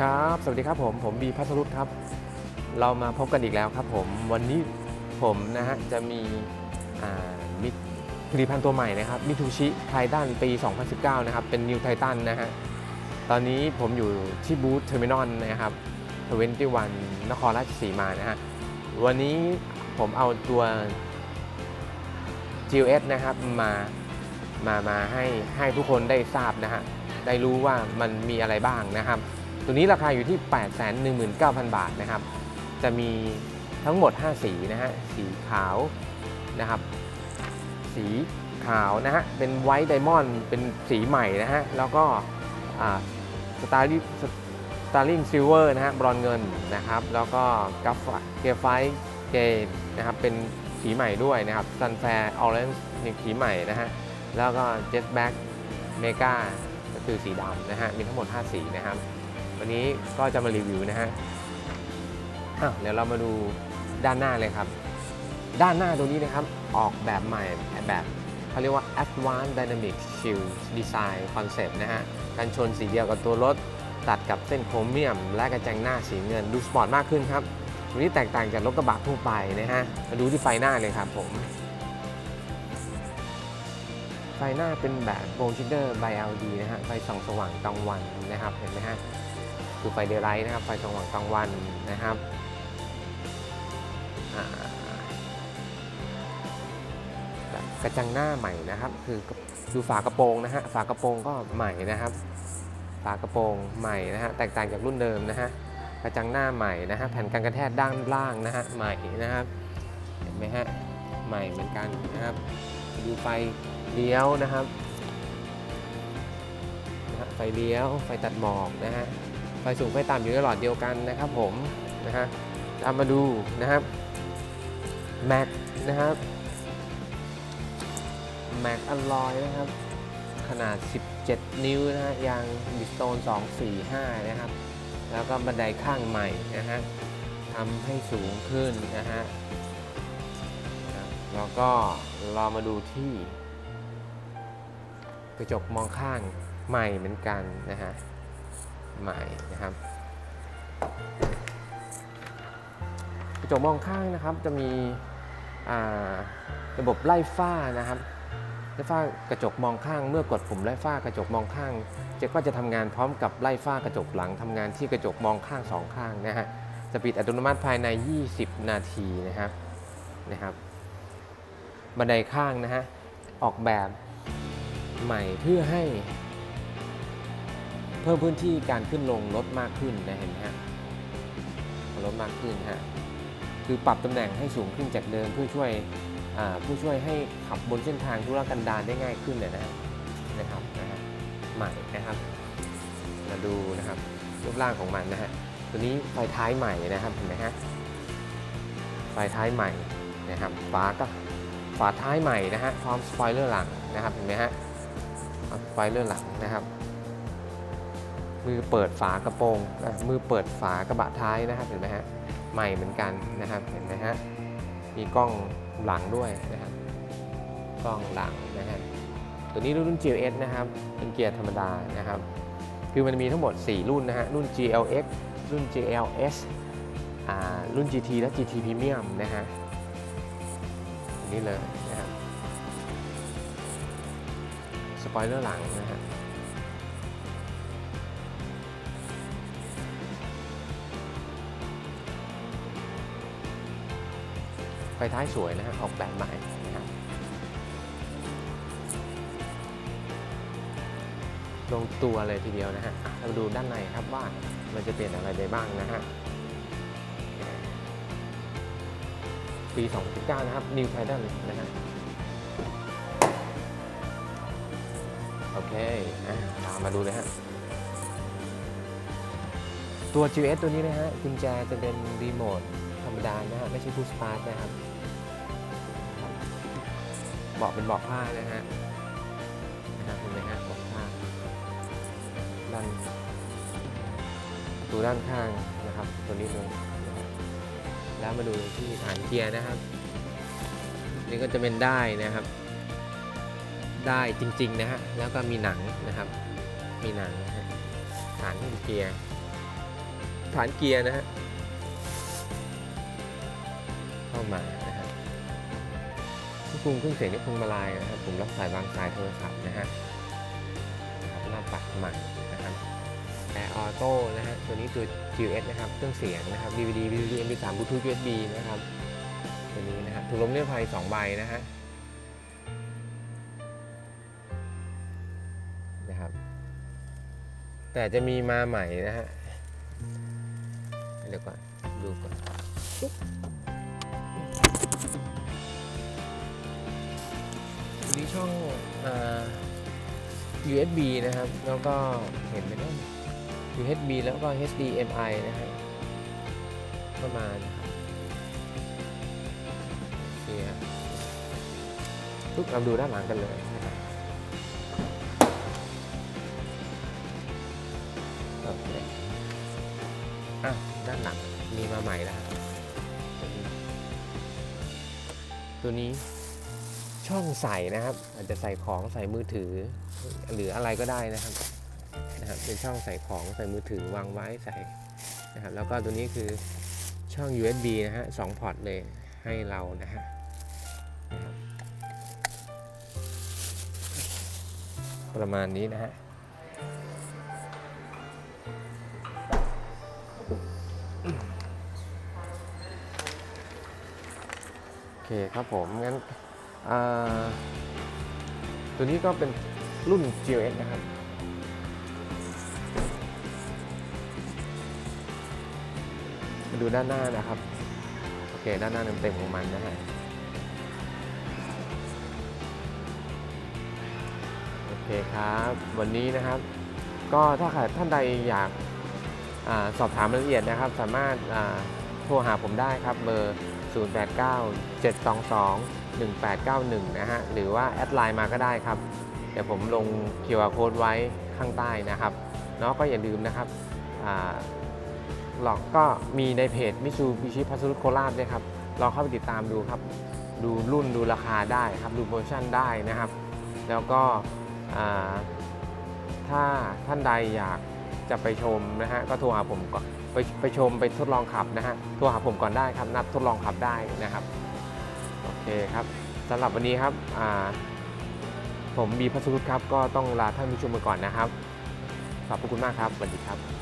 ครับ สวัสดีครับผม ผมบีพัทรุตครับ เรามาพบกันอีกแล้วครับผม วันนี้ผมนะฮะจะมีมิผลิตภัณฑ์ตัวใหม่นะครับ มิทูชิไททันปี 2019 นะครับ เป็นนิวไททันนะฮะ ตอนนี้ผมอยู่ที่บูธเทอร์มินอลนะครับ21นครราชสีมานะฮะ วันนี้ผมเอาตัว GLS นะครับมา มา มาให้ให้ทุกคนได้ทราบนะฮะ ได้รู้ว่ามันมีอะไรบ้างนะครับ ตัวนี้ราคาอยู่ที่ 819,000 บาทนะครับ จะมีทั้งหมด 5 สีนะฮะ สีขาวนะครับ สีขาวนะฮะ เป็นไวท์ไดมอนด์ เป็นสีใหม่นะฮะ แล้วก็สตาร์ลิสตาร์ลิงซิลเวอร์นะฮะ บรอนเงินนะครับ แล้วก็กาฟเกียร์ไฟเกนนะครับ เป็นสีใหม่ด้วยนะครับซันแฟร์ออเรนจ์สีใหม่นะฮะ แล้วก็เจ็ตแบ็กเมกาก็คือสีดำนะฮะ มีทั้งหมด 5 สีนะครับ วันนี้ก็จะมารีวิวนะฮะอ้าวเดี๋ยวเรามาดูด้านหน้าเลยครับ ด้านหน้าตัวนี้นะครับออกแบบใหม่แบบเขาเรียกว่า Advanced Dynamic Shield Design Concept นะฮะกันชนสีเดียวกับตัวรถตัดกับเส้นโครเมียม และกระจังหน้าสีเงินดูสปอร์ตมากขึ้นครับตัวนี้แตกต่างจากรถกระบะทั่วไปนะฮะมาดูที่ไฟหน้าเลยครับผมไฟหน้าเป็นแบบโบชิเดอร์ไบ LED นะฮะไฟส่องสว่างกลางวันนะครับเห็นไหมฮะ คือไฟเดย์ไลท์นะครับ ไฟสว่างกลางวันนะครับกระจังหน้าใหม่นะครับ คือดูฝากระโปรงนะฮะฝากระโปรงก็ใหม่นะครับฝากระโปรงใหม่นะฮะแตกต่างจากรุ่นเดิมนะฮะกระจังหน้าใหม่นะฮะแผ่นกันกระแทกด้านล่างนะฮะใหม่นะครับเห็นไหมฮะใหม่เหมือนกันนะครับ ดูไฟเลี้ยวนะครับไฟเลี้ยวไฟตัดหมอกนะฮะ ไฟสูงไฟต่ำอยู่ในหลอดเดียวกันนะครับผมนะฮะตามมาดูนะครับแม็กนะครับแม็กอลลอยนะครับ ขนาด 17 นิ้วนะฮะยางบิสโตน245 นะครับ แล้วก็บันไดข้างใหม่นะฮะทำให้สูงขึ้นนะฮะแล้วก็เรามาดูที่ กระจกมองข้างใหม่เหมือนกันนะฮะ ใหม่นะครับกระจกมองข้างนะครับจะมีระบบไล่ฝ้านะครับไล่ฝ้ากระจกมองข้าง เมื่อกดปุ่มไล่ฝ้ากระจกมองข้างจ๊ก็จะทำงานพร้อมกับไล่ฝ้ากระจกหลังทำงานที่กระจกมองข้างสองข้างนะฮะจะปิดอัตโนมัติภายใน 20 นาทีนะครับนะครับบันไดข้างนะฮะออกแบบใหม่เพื่อให้ เพิ่มพื้นที่การขึ้นลงรถมากขึ้นนะเห็นไหมฮะรถมากขึ้นฮะคือปรับตำแหน่งให้สูงขึ้นจากเดิมเพื่อช่วยอ่าผู้ช่วยให้ขับบนเส้นทางธุรกันดารได้ง่ายขึ้นนะนะนะครับนะฮะใหม่นะครับ มาดูนะครับรูปร่างของมันนะฮะตัวนี้ไฟท้ายใหม่นะครับเห็นไหมฮะไฟท้ายใหม่นะครับฝาก็ฝาท้ายใหม่นะฮะพร้อมสปอยเลอร์หลังนะครับเห็นไหมฮะสปอยเลอร์หลังนะครับ มือเปิดฝากระโปรงมือเปิดฝากระบะท้ายนะครับเห็นไหมฮะใหม่เหมือนกันนะครับเห็นไหมฮะมีกล้องหลังด้วยนะครับกล้องหลังนะฮะตัวนี้รุ่น GLS นะครับเป็นเกียร์ธรรมดานะครับ คือมันมีทั้งหมด 4 รุ่นนะฮะรุ่น GLX รุ่น GLS รุ่น GT และ GT Premium นะฮะนนี้เลยนะครับสปอยเลอร์หลังนะฮะ ฟท้ายสวยนะฮะออกแบบใหม่นะครับลงตัวเลยทีเดียวนะฮะเราดูด้านในครับว่ามันจะเปลี่ยนอะไรไปบ้างนะฮะปี 2019 นะครับ New Titan นะฮะโอเคอะตามมาดูเลยฮะ ตัว GS ตัวนี้นะฮะกุญแจจะเป็นรีโมท รรมดานะฮะไม่ใช่พุชสตาร์ทนะครับเบาะเป็นเบาะผ้านะฮะนะครับเห็นไหมฮะเบาะผ้าด้านประตูด้านข้างนะครับ ตัวนี้เลยนะครับแล้วมาดูที่ฐานเกียร์นะครับ นี่ก็จะเป็นได้นะครับ ได้จริงๆนะฮะแล้วก็มีหนังนะครับ มีหนังนะฮะฐานเกียร์ฐานเกียร์นะฮะ มานะครับควบคุมเครื่องเสียงที่พวงมาลัยนะครับปุ่มรับสายวางสายโทรศัพท์นะฮะครับหน้าปัดใหม่นะครับแอร์ออโต้นะฮะตัวนี้ตัว GS นะครับเครื่องเสียงนะครับ DVD v d MP3 Bluetooth USB นะครับตัวนี้นะครับถุงลมนิรภัย2ใบนะฮะนะครับ แต่จะมีมาใหม่นะฮะเดี๋ยวก่อนดูก่อนีช่องอ USB นะครับ แล้วก็เห็นไหมครับ USB แล้วก็ HDMI นะฮะประมาณนะครับโอเครับทุกเราดูด้านหลังกันเลยนะครับโอเคอะด้านหลังมีมาใหม่แล้วตัวนี้ ช่องใส่นะครับ อาจจะใส่ของใส่มือถือ หรืออะไรก็ได้นะครับนะครับเป็นช่องใส่ของใส่มือถือวางไว้ใส่นะครับแล้วก็ตัวนี้คือช่อง USB นะฮะสองพอร์ตเลยให้เรานะฮะประมาณนี้นะฮะโอเคครับผมงั้น ตัวนี้ก็เป็นรุ่น GLS นะครับ มาดูด้านหน้านะครับ โอเค ด้านหน้าเต็มๆของมันนะฮะ โอเคครับ วันนี้นะครับ ก็ถ้าใครท่านใดอยากอสอบถามรายละเอียดนะครับ สามารถ โทรหาผมได้ครับเบอร์ 089 722 1891 นะฮะ หรือว่าแอดไลน์มาก็ได้ครับ เดี๋ยวผมลง QR code ไว้ข้างใต้นะครับเนาะก็อย่าลืมนะครับหลอกก็มีในเพจมิซูบิชิพัสดุโคราชด้วยครับลองเข้าไปติดตามดูครับ ดูรุ่นดูราคาได้ครับ ดูโปรโมชั่นได้นะครับ แล้วก็ถ้าท่านใดอยากจะไปชมนะฮะก็โทรหาผมก่อน ไปไปชมไปทดลองขับนะฮะโทรหาผมก่อนได้ครับ นัดทดลองขับได้นะครับโอเคครับสำหรับวันนี้ครับผมบีพัสดุครับก็ต้องลาท่านผู้ชมไปก่อนนะครับขอบพระคุณมากครับสวัสดีครับ